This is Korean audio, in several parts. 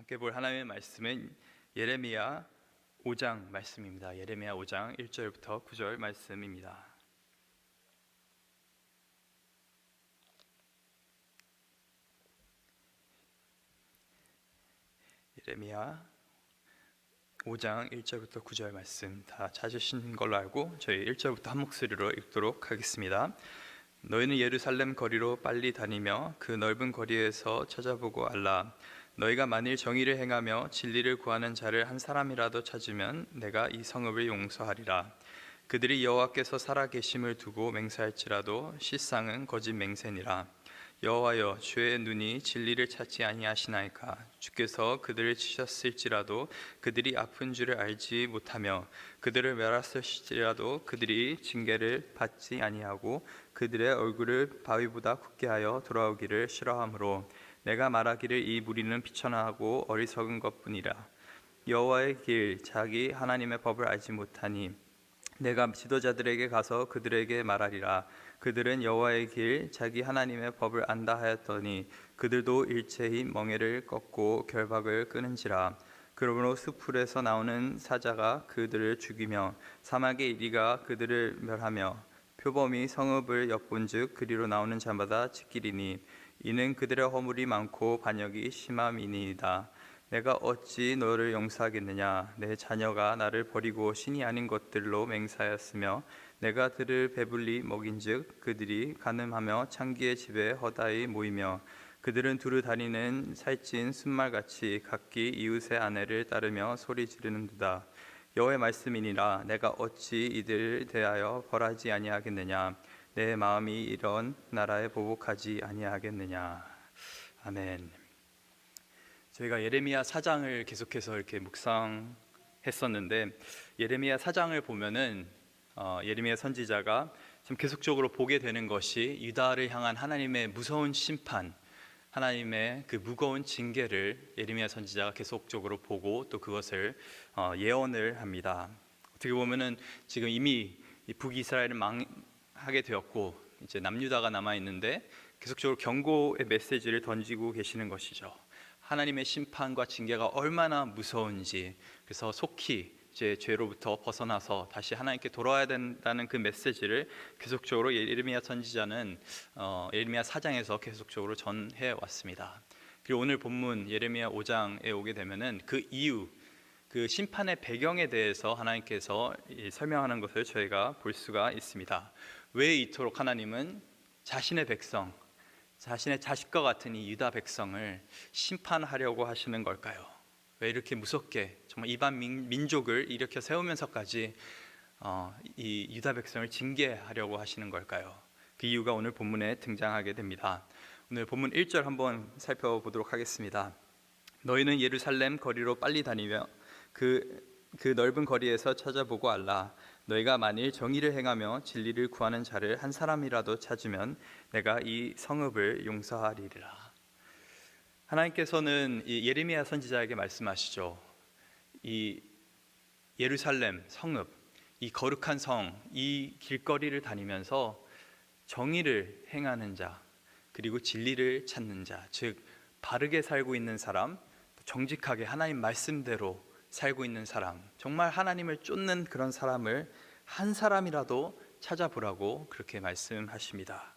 함께 볼 하나님의 말씀은 예레미야 5장 말씀입니다. 예레미야 5장 1절부터 9절 말씀입니다. 예레미야 5장 1절부터 9절 말씀 다 찾으신 걸로 알고 저희 1절부터 한 목소리로 읽도록 하겠습니다. 너희는 예루살렘 거리로 빨리 다니며 그 넓은 거리에서 찾아보고 알라 너희가 만일 정의를 행하며 진리를 구하는 자를 한 사람이라도 찾으면 내가 이 성읍을 용서하리라. 그들이 여호와께서 살아 계심을 두고 맹세할지라도 실상은 거짓 맹세니라. 여호와여 주의 눈이 진리를 찾지 아니하시나이까? 주께서 그들을 치셨을지라도 그들이 아픈 줄을 알지 못하며 그들을 멸하실지라도 그들이 징계를 받지 아니하고 그들의 얼굴을 바위보다 굳게 하여 돌아오기를 싫어하므로 내가 말하기를 이 무리는 비천하고 어리석은 것뿐이라. 여호와의 길 자기 하나님의 법을 알지 못하니 내가 지도자들에게 가서 그들에게 말하리라. 그들은 여호와의 길 자기 하나님의 법을 안다 하였더니 그들도 일체히 멍에를 꺾고 결박을 끊은지라. 그러므로 수풀에서 나오는 사자가 그들을 죽이며 사막의 이리가 그들을 멸하며 표범이 성읍을 엿본즉 그리로 나오는 자마다 지키리니 이는 그들의 허물이 많고 반역이 심함이니이다. 내가 어찌 너를 용서하겠느냐? 내 자녀가 나를 버리고 신이 아닌 것들로 맹사하였으며 내가 들을 배불리 먹인즉 그들이 가늠하며 창기의 집에 허다히 모이며 그들은 두루 다니는 살찐 순말같이 각기 이웃의 아내를 따르며 소리 지르는도다. 여호와의 말씀이니라. 내가 어찌 이들을 대하여 벌하지 아니하겠느냐 내 마음이 이런 나라에 보복하지 아니하겠느냐 아멘. 저희가 예레미야 4장을 계속해서 이렇게 묵상했었는데 예레미야 4장을 보면은 어, 예레미야 선지자가 좀 계속적으로 보게 되는 것이 유다를 향한 하나님의 무서운 심판, 하나님의 그 무거운 징계를 예레미야 선지자가 계속적으로 보고 또 그것을 어, 예언을 합니다. 어떻게 보면은 지금 이미 이 북이스라엘은 망 하게 되었고 이제 남유다가 남아 있는데 계속적으로 경고의 메시지를 던지고 계시는 것이죠. 하나님의 심판과 징계가 얼마나 무서운지 그래서 속히 이제 죄로부터 벗어나서 다시 하나님께 돌아와야 된다는 그 메시지를 계속적으로 예레미야 선지자는 어, 예레미야 4장에서 계속적으로 전해 왔습니다. 그리고 오늘 본문 예레미야 5장에 오게 되면은 그 이유 그 심판의 배경에 대해서 하나님께서 설명하는 것을 저희가 볼 수가 있습니다. 왜 이토록 하나님은 자신의 백성, 자신의 자식과 같은 이 유다 백성을 심판하려고 하시는 걸까요? 왜 이렇게 무섭게 정말 이반 민 족을 일으켜 세우면서까지 어, 이 유다 백성을 징계하려고 하시는 걸까요? 그 이유가 오늘 본문에 등장하게 됩니다. 오늘 본문 1절 한번 살펴보도록 하겠습니다. 너희는 예루살렘 거리로 빨리 다니며 그, 그 넓은 거리에서 찾아보고 알라. 너희가 만일 정의를 행하며 진리를 구하는 자를 한 사람이라도 찾으면 내가 이 성읍을 용서하리라. 하나님께서는 이 예레미야 선지자에게 말씀하시죠. 이 예루살렘 성읍, 이 거룩한 성, 이 길거리를 다니면서 정의를 행하는 자, 그리고 진리를 찾는 자, 즉 바르게 살고 있는 사람, 정직하게 하나님 말씀대로 살고 있는 사람, 정말 하나님을 쫓는 그런 사람을 한 사람이라도 찾아보라고 그렇게 말씀하십니다.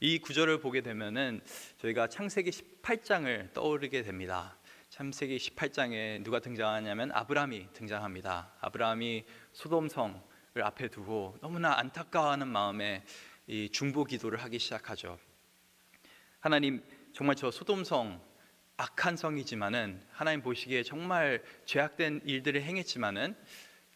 이 구절을 보게 되면은 저희가 창세기 18장을 떠오르게 됩니다. 창세기 18장에 누가 등장하냐면 아브라함이 등장합니다. 아브라함이 소돔성을 앞에 두고 너무나 안타까워하는 마음에 이 중보 기도를 하기 시작하죠. 하나님 정말 저 소돔성 악한 성이지만은 하나님 보시기에 정말 죄악된 일들을 행했지만은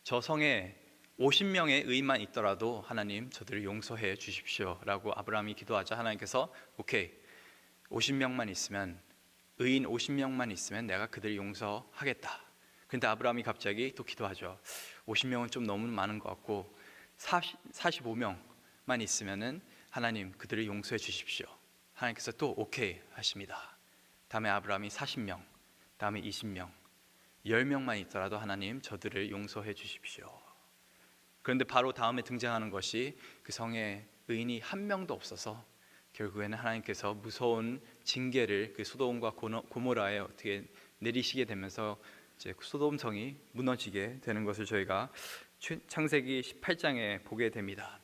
저 성에 50명의 의인만 있더라도 하나님 저들을 용서해 주십시오라고 아브라함이 기도하자 하나님께서 오케이 50명만 있으면 의인 50명만 있으면 내가 그들을 용서하겠다. 근데 아브라함이 갑자기 또 기도하죠. 50명은 좀 너무 많은 것 같고 40, 45명만 있으면은 하나님 그들을 용서해 주십시오. 하나님께서 또 오케이 하십니다. 다음에 아브라함이 40명, 다음에 20명, 10명만 있더라도 하나님 저들을 용서해 주십시오. 그런데 바로 다음에 등장하는 것이 그 성에 의인이 한 명도 없어서 결국에는 하나님께서 무서운 징계를 그 소돔과 고모라에 어떻게 내리시게 되면서 이제 소돔 성이 무너지게 되는 것을 저희가 최- 창세기 18장에 보게 됩니다.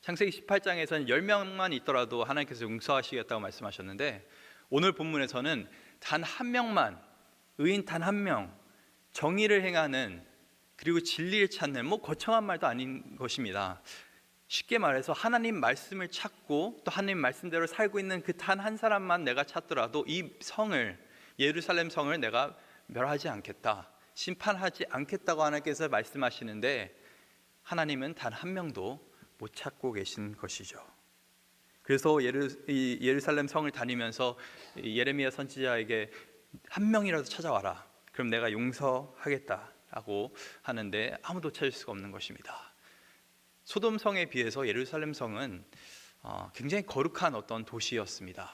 창세기 18장에서는 10명만 있더라도 하나님께서 용서하시겠다고 말씀하셨는데 오늘 본문에서는 단 한 명만 의인 단 한 명 정의를 행하는 그리고 진리를 찾는 뭐 거창한 말도 아닌 것입니다. 쉽게 말해서 하나님 말씀을 찾고 또 하나님 말씀대로 살고 있는 그 단 한 사람만 내가 찾더라도 이 성을 예루살렘 성을 내가 멸하지 않겠다. 심판하지 않겠다고 하나님께서 말씀하시는데 하나님은 단 한 명도 못 찾고 계신 것이죠. 그래서 예루, 이 예루살렘 성을 다니면서 이 예레미야 선지자에게 한 명이라도 찾아와라. 그럼 내가 용서하겠다라고 하는데 아무도 찾을 수가 없는 것입니다. 소돔 성에 비해서 예루살렘 성은 어, 굉장히 거룩한 어떤 도시였습니다.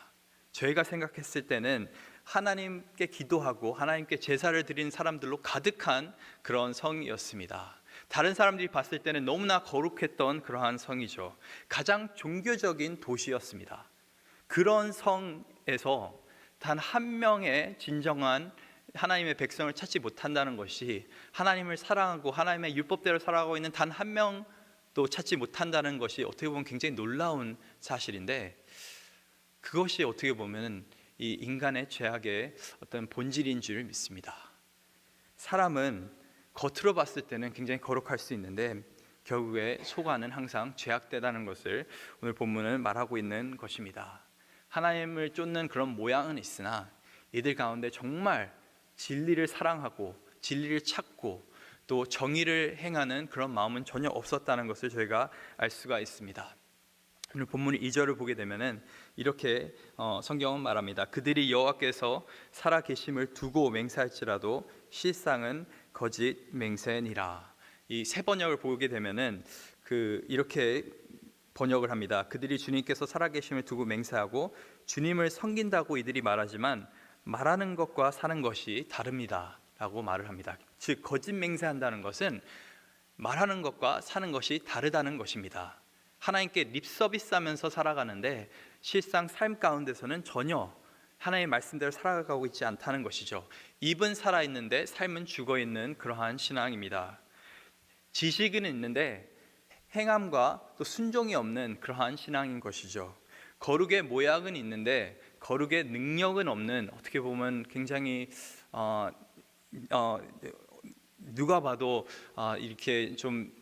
저희가 생각했을 때는 하나님께 기도하고 하나님께 제사를 드린 사람들로 가득한 그런 성이었습니다. 다른 사람들이 봤을 때는 너무나 거룩했던 그러한 성이죠. 가장 종교적인 도시였습니다. 그런 성에서 단 한 명의 진정한 하나님의 백성을 찾지 못한다는 것이 하나님을 사랑하고 하나님의 율법대로 살아가고 있는 단 한 명도 찾지 못한다는 것이 어떻게 보면 굉장히 놀라운 사실인데 그것이 어떻게 보면 이 인간의 죄악의 어떤 본질인 줄 믿습니다. 사람은 겉으로 봤을 때는 굉장히 거룩할 수 있는데 결국에 속안은 항상 죄악되다는 것을 오늘 본문은 말하고 있는 것입니다. 하나님을 쫓는 그런 모양은 있으나 이들 가운데 정말 진리를 사랑하고 진리를 찾고 또 정의를 행하는 그런 마음은 전혀 없었다는 것을 저희가 알 수가 있습니다. 오늘 본문 2절을 보게 되면은 이렇게 어, 성경은 말합니다. 그들이 여호와께서 살아 계심을 두고 맹세할지라도 실상은 거짓 맹세니라. 이 세 번역을 보게 되면은 그 이렇게 번역을 합니다. 그들이 주님께서 살아 계심을 두고 맹세하고 주님을 섬긴다고 이들이 말하지만 말하는 것과 사는 것이 다릅니다라고 말을 합니다. 즉 거짓 맹세한다는 것은 말하는 것과 사는 것이 다르다는 것입니다. 하나님께 립 서비스하면서 살아가는데 실상 삶 가운데서는 전혀 하나님의 말씀대로 살아가고 있지 않다는 것이죠. 입은 살아 있는데 삶은 죽어 있는 그러한 신앙입니다. 지식은 있는데 행함과 또 순종이 없는 그러한 신앙인 것이죠. 거룩의 모양은 있는데 거룩의 능력은 없는 어떻게 보면 굉장히 어, 어, 누가 봐도 어, 이렇게 좀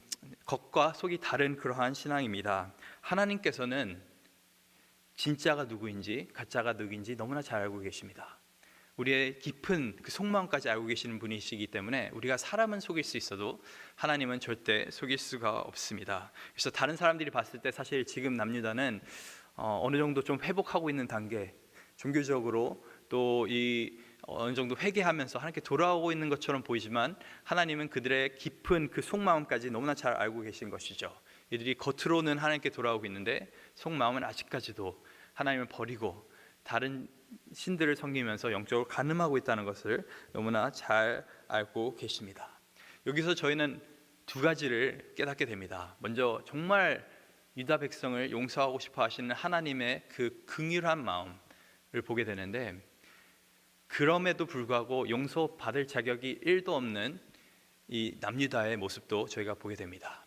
겉과 속이 다른 그러한 신앙입니다. 하나님께서는 진짜가 누구인지 가짜가 누구인지 너무나 잘 알고 계십니다. 우리의 깊은 그 속마음까지 알고 계시는 분이시기 때문에 우리가 사람은 속일 수 있어도 하나님은 절대 속일 수가 없습니다. 그래서 다른 사람들이 봤을 때 사실 지금 남유다는 어, 어느 정도 좀 회복하고 있는 단계, 종교적으로 또 이 어느 정도 회개하면서 하나님께 돌아오고 있는 것처럼 보이지만 하나님은 그들의 깊은 그 속마음까지 너무나 잘 알고 계신 것이죠. 이들이 겉으로는 하나님께 돌아오고 있는데 속마음은 아직까지도 하나님을 버리고 다른 신들을 섬기면서 영적으로 가늠하고 있다는 것을 너무나 잘 알고 계십니다. 여기서 저희는 두 가지를 깨닫게 됩니다. 먼저 정말 유다 백성을 용서하고 싶어 하시는 하나님의 그 긍휼한 마음을 보게 되는데 그럼에도 불구하고 용서받을 자격이 1도 없는 이 남유다의 모습도 저희가 보게 됩니다.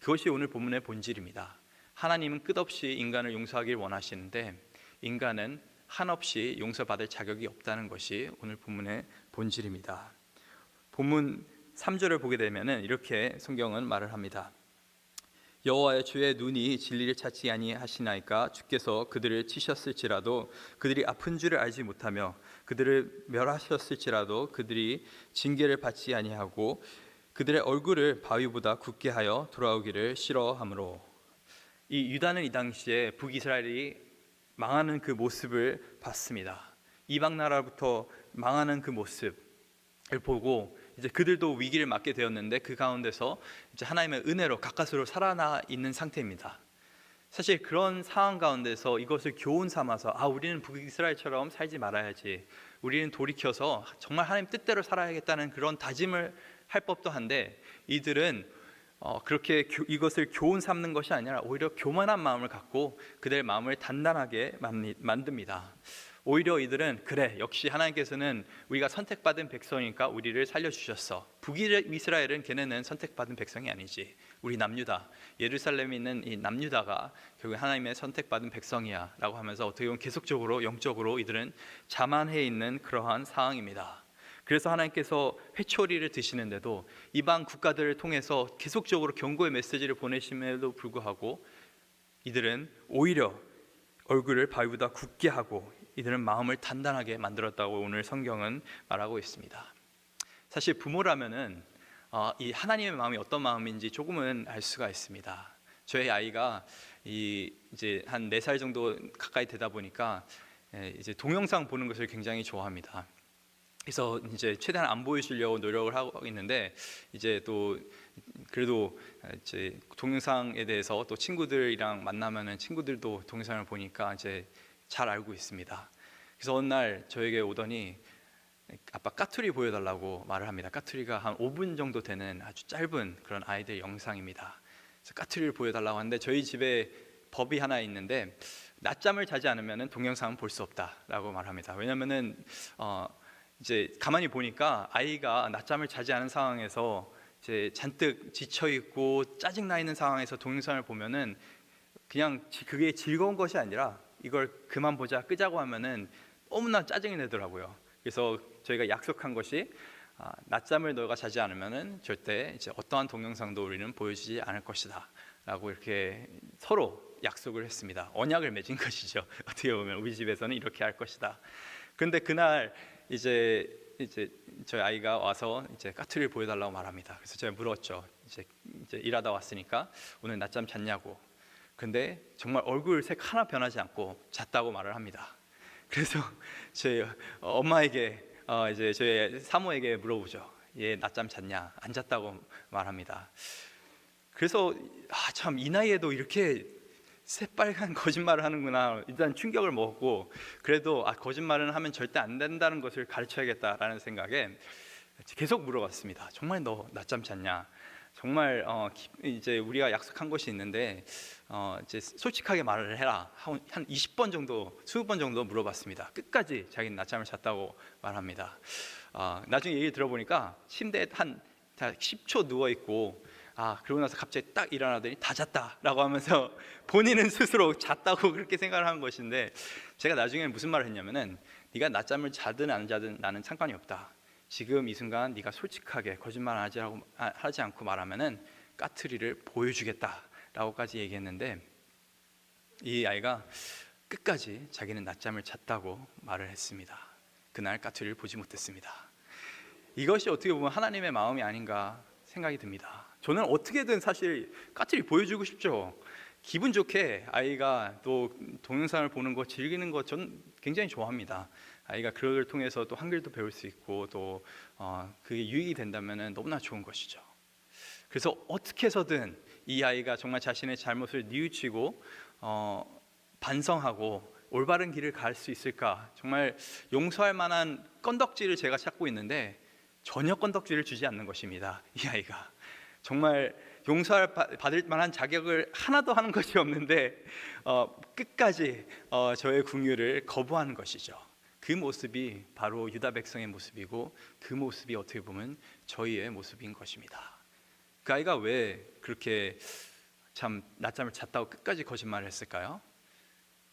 그것이 오늘 본문의 본질입니다. 하나님은 끝없이 인간을 용서하길 원하시는데 인간은 한없이 용서받을 자격이 없다는 것이 오늘 본문의 본질입니다. 본문 3절을 보게 되면은 이렇게 성경은 말을 합니다. 여호와의 주의 눈이 진리를 찾지 아니하시나이까 주께서 그들을 치셨을지라도 그들이 아픈 줄을 알지 못하며 그들을 멸하셨을지라도 그들이 징계를 받지 아니하고 그들의 얼굴을 바위보다 굳게 하여 돌아오기를 싫어하므로 이 유다는 이 당시에 북이스라엘이 망하는 그 모습을 봤습니다. 이방 나라부터 망하는 그 모습을 보고 이제 그들도 위기를 맞게 되었는데 그 가운데서 이제 하나님의 은혜로 가까스로 살아나 있는 상태입니다. 사실 그런 상황 가운데서 이것을 교훈 삼아서 아 우리는 북이스라엘처럼 살지 말아야지. 우리는 돌이켜서 정말 하나님 뜻대로 살아야겠다는 그런 다짐을 할 법도 한데 이들은 어, 그렇게 교, 이것을 교훈 삼는 것이 아니라 오히려 교만한 마음을 갖고 그들의 마음을 단단하게 만듭니다. 오히려 이들은 그래 역시 하나님께서는 우리가 선택받은 백성이니까 우리를 살려주셨어. 북이스라엘은 걔네는 선택받은 백성이 아니지. 우리 남유다 예루살렘에 있는 이 남유다가 결국 하나님의 선택받은 백성이야 라고 하면서 어떻게 보면 계속적으로 영적으로 이들은 자만해 있는 그러한 상황입니다. 그래서 하나님께서 회초리를 드시는데도 이방 국가들을 통해서 계속적으로 경고의 메시지를 보내심에도 불구하고 이들은 오히려 얼굴을 바위보다 굳게 하고 이들은 마음을 단단하게 만들었다고 오늘 성경은 말하고 있습니다. 사실 부모라면은 어, 이 하나님의 마음이 어떤 마음인지 조금은 알 수가 있습니다. 저희 아이가 이 이제 한 네 살 정도 가까이 되다 보니까 예, 이제 동영상 보는 것을 굉장히 좋아합니다. 그래서 이제 최대한 안 보여주려고 노력을 하고 있는데 이제 또 그래도 이제 동영상에 대해서 또 친구들이랑 만나면은 친구들도 동영상을 보니까 이제 잘 알고 있습니다. 그래서 어느 날 저에게 오더니 아빠 까투리 보여달라고 말을 합니다. 까투리가 한 5분 정도 되는 아주 짧은 그런 아이들 영상입니다. 그래서 까투리를 보여달라고 하는데 저희 집에 법이 하나 있는데 낮잠을 자지 않으면 동영상은 볼 수 없다라고 말합니다. 왜냐하면은 어 이제 가만히 보니까 아이가 낮잠을 자지 않은 상황에서 이제 잔뜩 지쳐 있고 짜증 나 있는 상황에서 동영상을 보면은 그냥 지- 그게 즐거운 것이 아니라 이걸 그만 보자 끄자고 하면은 너무나 짜증이 내더라고요. 그래서 저희가 약속한 것이 아, 낮잠을 너가 자지 않으면은 절대 이제 어떠한 동영상도 우리는 보여주지 않을 것이다라고 이렇게 서로 약속을 했습니다. 언약을 맺은 것이죠. 어떻게 보면 우리 집에서는 이렇게 할 것이다. 근데 그날 이제 이제 저희 아이가 와서 이제 까투리를 보여달라고 말합니다. 그래서 제가 물었죠. 이제 이제 일하다 왔으니까 오늘 낮잠 잤냐고. 근데 정말 얼굴 색 하나 변하지 않고 잤다고 말을 합니다. 그래서 제 엄마에게 어 이제 제 사모에게 물어보죠. 얘 낮잠 잤냐? 안 잤다고 말합니다. 그래서 아 참 이 나이에도 이렇게 새빨간 거짓말을 하는구나. 일단 충격을 먹었고 그래도 아 거짓말은 하면 절대 안 된다는 것을 가르쳐야겠다라는 생각에 계속 물어봤습니다. 정말 너 낮잠 잤냐? 정말 어, 기- 이제 우리가 약속한 것이 있는데 어, 이제 솔직하게 말을 해라. 한, 한 20번 정도, 20번 정도 물어봤습니다. 끝까지 자기는 낮잠을 잤다고 말합니다. 어, 나중에 얘기 들어보니까 침대에 한 10초 누워 있고 아 그러고 나서 갑자기 딱 일어나더니 다 잤다라고 하면서 본인은 스스로 잤다고 그렇게 생각을 한 것인데 제가 나중에 무슨 말을 했냐면은 네가 낮잠을 자든 안 자든 나는 상관이 없다. 지금 이 순간 네가 솔직하게 거짓말 하지, 않고, 아, 하지 않고 말하면은 까투리를 보여주겠다라고까지 얘기했는데 이 아이가 끝까지 자기는 낮잠을 잤다고 말을 했습니다. 그날 까투리를 보지 못했습니다. 이것이 어떻게 보면 하나님의 마음이 아닌가 생각이 듭니다. 저는 어떻게든 사실 까투리 보여주고 싶죠. 기분 좋게 아이가 또 동영상을 보는 거 즐기는 거 저는 굉장히 좋아합니다. 아이가 그걸 통해서 또 한글도 배울 수 있고 또 어, 그게 유익이 된다면 너무나 좋은 것이죠. 그래서 어떻게 해서든 이 아이가 정말 자신의 잘못을 뉘우치고 어, 반성하고 올바른 길을 갈 수 있을까 정말 용서할 만한 건덕지를 제가 찾고 있는데 전혀 건덕지를 주지 않는 것입니다. 이 아이가 정말 용서할 바- 받을 만한 자격을 하나도 하는 것이 없는데 어, 끝까지 어, 저의 궁유를 거부하는 것이죠. 그 모습이 바로 유다 백성의 모습이고 그 모습이 어떻게 보면 저희의 모습인 것입니다. 그 아이가 왜 그렇게 참 낮잠을 잤다고 끝까지 거짓말을 했을까요?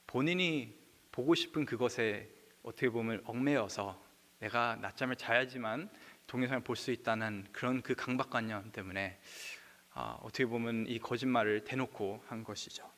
본인이 보고 싶은 그것에 어떻게 보면 얽매여서 내가 낮잠을 자야지만 동영상을 볼 수 있다는 그런 그 강박관념 때문에 아, 어떻게 보면 이 거짓말을 대놓고 한 것이죠.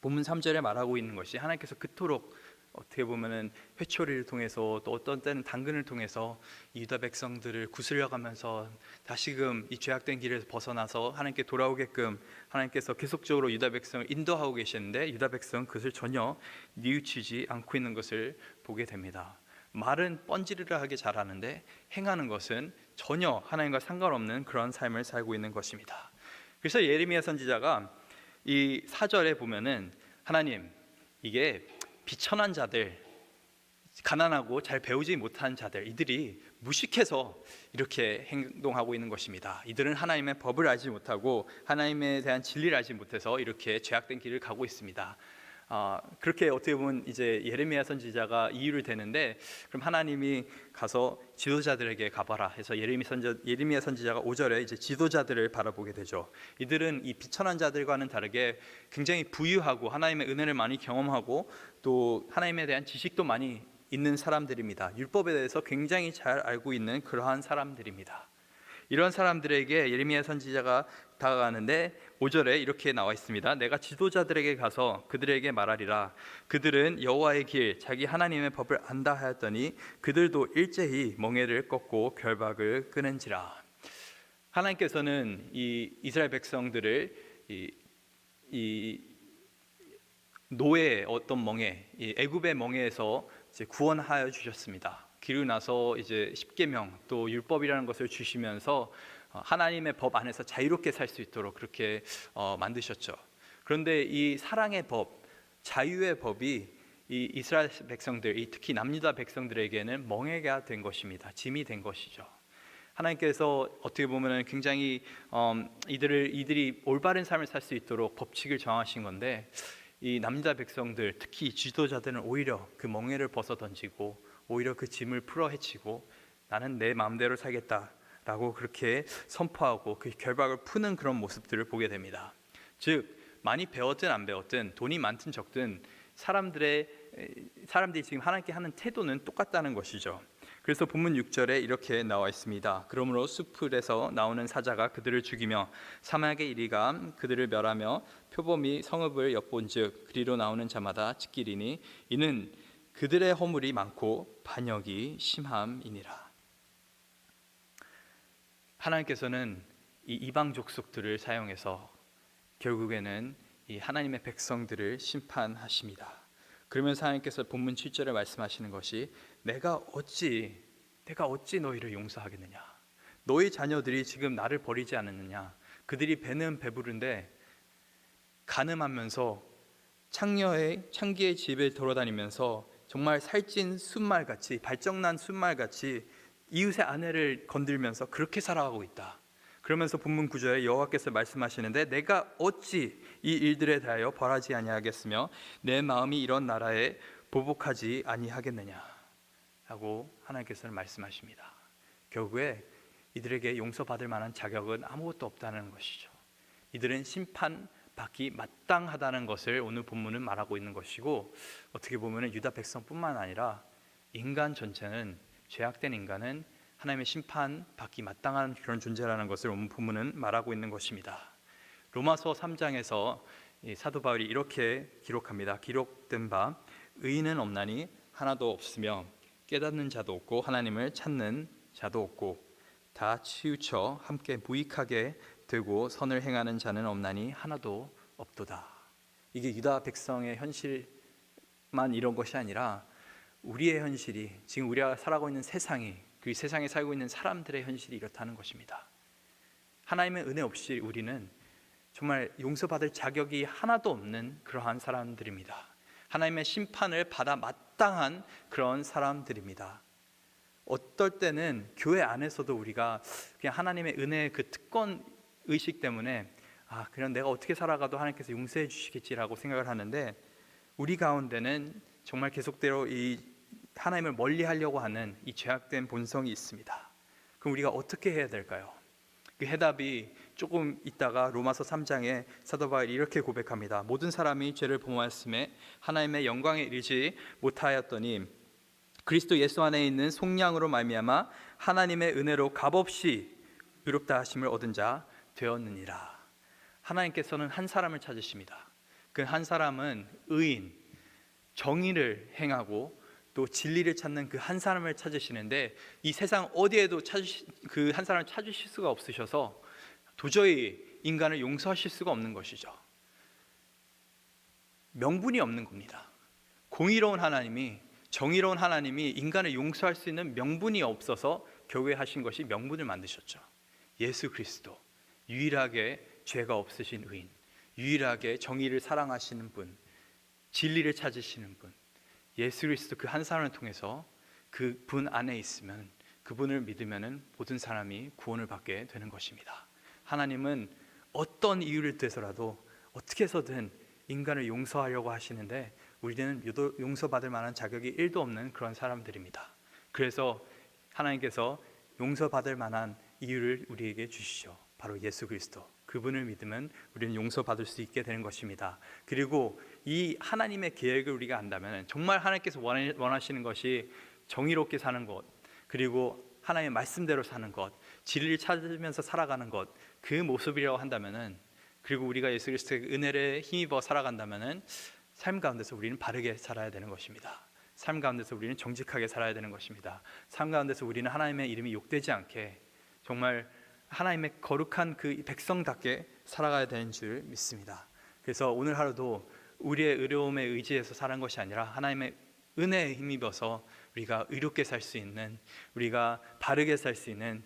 본문 3절에 말하고 있는 것이 하나님께서 그토록 어떻게 보면은 회초리를 통해서 또 어떤 때는 당근을 통해서 이 유다 백성들을 구슬려가면서 다시금 이 죄악된 길에서 벗어나서 하나님께 돌아오게끔 하나님께서 계속적으로 유다 백성을 인도하고 계시는데 유다 백성은 그것을 전혀 뉘우치지 않고 있는 것을 보게 됩니다. 말은 뻔지르르하게 잘하는데 행하는 것은 전혀 하나님과 상관없는 그런 삶을 살고 있는 것입니다. 그래서 예레미야 선지자가 이 사절에 보면은 하나님 이게 비천한 자들 가난하고 잘 배우지 못한 자들 이들이 무식해서 이렇게 행동하고 있는 것입니다. 이들은 하나님의 법을 알지 못하고 하나님에 대한 진리를 알지 못해서 이렇게 죄악된 길을 가고 있습니다. 아, 그렇게 어떻게 보면 이제 예레미야 선지자가 이유를 대는데 그럼 하나님이 가서 지도자들에게 가봐라 해서 예레미 선지 예레미야 선지자가 5절에 이제 지도자들을 바라보게 되죠. 이들은 이 비천한 자들과는 다르게 굉장히 부유하고 하나님의 은혜를 많이 경험하고 또 하나님에 대한 지식도 많이 있는 사람들입니다. 율법에 대해서 굉장히 잘 알고 있는 그러한 사람들입니다. 이런 사람들에게 예레미야 선지자가 다가가는데 5절에 이렇게 나와 있습니다. 내가 지도자들에게 가서 그들에게 말하리라. 그들은 여호와의 길, 자기 하나님의 법을 안다 하였더니 그들도 일제히 멍에를 꺾고 결박을 끊은지라. 하나님께서는 이 이스라엘 백성들을 이, 이 노예의 어떤 멍에, 이 애굽의 멍에에서 구원하여 주셨습니다. 기르고 나서 이제 십계명 또 율법이라는 것을 주시면서 어, 하나님의 법 안에서 자유롭게 살 수 있도록 그렇게 어, 만드셨죠. 그런데 이 사랑의 법, 자유의 법이 이 이스라엘 백성들, 이 특히 남유다 백성들에게는 멍해가 된 것입니다. 짐이 된 것이죠. 하나님께서 어떻게 보면 굉장히 음, 이들을 이들이 올바른 삶을 살 수 있도록 법칙을 정하신 건데 이 남유다 백성들, 특히 지도자들은 오히려 그 멍해를 벗어 던지고 오히려 그 짐을 풀어 헤치고 나는 내 마음대로 살겠다 라고 그렇게 선포하고 그 결박을 푸는 그런 모습들을 보게 됩니다. 즉 많이 배웠든 안 배웠든 돈이 많든 적든 사람들의 사람들이 지금 하나님께 하는 태도는 똑같다는 것이죠. 그래서 본문 6절에 이렇게 나와 있습니다. 그러므로 수풀에서 나오는 사자가 그들을 죽이며 사막의 이리가 그들을 멸하며 표범이 성읍을 엿본즉 그리로 나오는 자마다 지키리니 이는 그들의 허물이 많고 반역이 심함이니라. 하나님께서는 이 이방 족속들을 사용해서 결국에는 이 하나님의 백성들을 심판하십니다. 그러면서 하나님께서 본문 7절에 말씀하시는 것이 내가 어찌 내가 어찌 너희를 용서하겠느냐? 너희 자녀들이 지금 나를 버리지 않았느냐? 그들이 배는 배부른데 가늠하면서 창녀의 창기의 집에 돌아다니면서 정말 살찐 순말 같이 발정난 순말 같이 이웃의 아내를 건들면서 그렇게 살아가고 있다. 그러면서 본문 구절에 여호와께서 말씀하시는데 내가 어찌 이 일들에 대하여 벌하지 아니하겠으며 내 마음이 이런 나라에 보복하지 아니하겠느냐 하고 하나님께서는 말씀하십니다. 결국에 이들에게 용서받을 만한 자격은 아무것도 없다는 것이죠. 이들은 심판 받기 마땅하다는 것을 오늘 본문은 말하고 있는 것이고 어떻게 보면 유다 백성뿐만 아니라 인간 전체는 죄악된 인간은 하나님의 심판 받기 마땅한 그런 존재라는 것을 오늘 본문은 말하고 있는 것입니다. 로마서 3장에서 사도 바울이 이렇게 기록합니다. 기록된 바 의인은 없나니 하나도 없으며 깨닫는 자도 없고 하나님을 찾는 자도 없고 다 치우쳐 함께 무익하게 되고 선을 행하는 자는 없나니 하나도 없도다. 이게 유다 백성의 현실만 이런 것이 아니라 우리의 현실이 지금 우리가 살아가고 있는 세상이 그 세상에 살고 있는 사람들의 현실이 이렇다는 것입니다. 하나님의 은혜 없이 우리는 정말 용서받을 자격이 하나도 없는 그러한 사람들입니다. 하나님의 심판을 받아 마땅한 그런 사람들입니다. 어떨 때는 교회 안에서도 우리가 그냥 하나님의 은혜의 그 특권 의식 때문에 아, 그냥 내가 어떻게 살아가도 하나님께서 용서해 주시겠지라고 생각을 하는데 우리 가운데는 정말 계속대로 이 하나님을 멀리 하려고 하는 이 죄악된 본성이 있습니다. 그럼 우리가 어떻게 해야 될까요? 그 해답이 조금 있다가 로마서 3장에 사도 바울이 이렇게 고백합니다. 모든 사람이 죄를 범하였음에 하나님의 영광에 이르지 못하였더니 그리스도 예수 안에 있는 속량으로 말미암아 하나님의 은혜로 값없이 의롭다 하심을 얻은 자 되었느니라. 하나님께서는 한 사람을 찾으십니다. 그 한 사람은 의인, 정의를 행하고 또 진리를 찾는 그 한 사람을 찾으시는데 이 세상 어디에도 그 한 사람을 찾으실 수가 없으셔서 도저히 인간을 용서하실 수가 없는 것이죠. 명분이 없는 겁니다. 공의로운 하나님이 정의로운 하나님이 인간을 용서할 수 있는 명분이 없어서 교회 하신 것이 명분을 만드셨죠. 예수 그리스도 유일하게 죄가 없으신 의인, 유일하게 정의를 사랑하시는 분, 진리를 찾으시는 분, 예수 그리스도 그 한 사람을 통해서 그 분 안에 있으면 그분을 믿으면은 모든 사람이 구원을 받게 되는 것입니다. 하나님은 어떤 이유를 대서라도 어떻게 해서든 인간을 용서하려고 하시는데 우리는 용서받을 만한 자격이 1도 없는 그런 사람들입니다. 그래서 하나님께서 용서받을 만한 이유를 우리에게 주시죠. 바로 예수 그리스도. 그분을 믿으면 우리는 용서받을 수 있게 되는 것입니다. 그리고 이 하나님의 계획을 우리가 안다면 정말 하나님께서 원하- 원하시는 것이 정의롭게 사는 것, 그리고 하나님의 말씀대로 사는 것, 진리를 찾으면서 살아가는 것, 그 모습이라고 한다면은 그리고 우리가 예수 그리스도의 은혜를 힘입어 살아간다면은 삶 가운데서 우리는 바르게 살아야 되는 것입니다. 삶 가운데서 우리는 정직하게 살아야 되는 것입니다. 삶 가운데서 우리는 하나님의 이름이 욕되지 않게 정말 하나님의 거룩한 그 백성답게 살아가야 되는 줄 믿습니다. 그래서 오늘 하루도 우리의 의로움에 의지해서 사는 것이 아니라 하나님의 은혜에 힘입어서 우리가 의롭게 살 수 있는 우리가 바르게 살 수 있는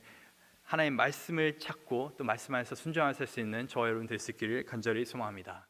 하나님 말씀을 찾고 또 말씀 안에서 순종하여 살수 있는 저와 여러분 될 수 있기를 간절히 소망합니다.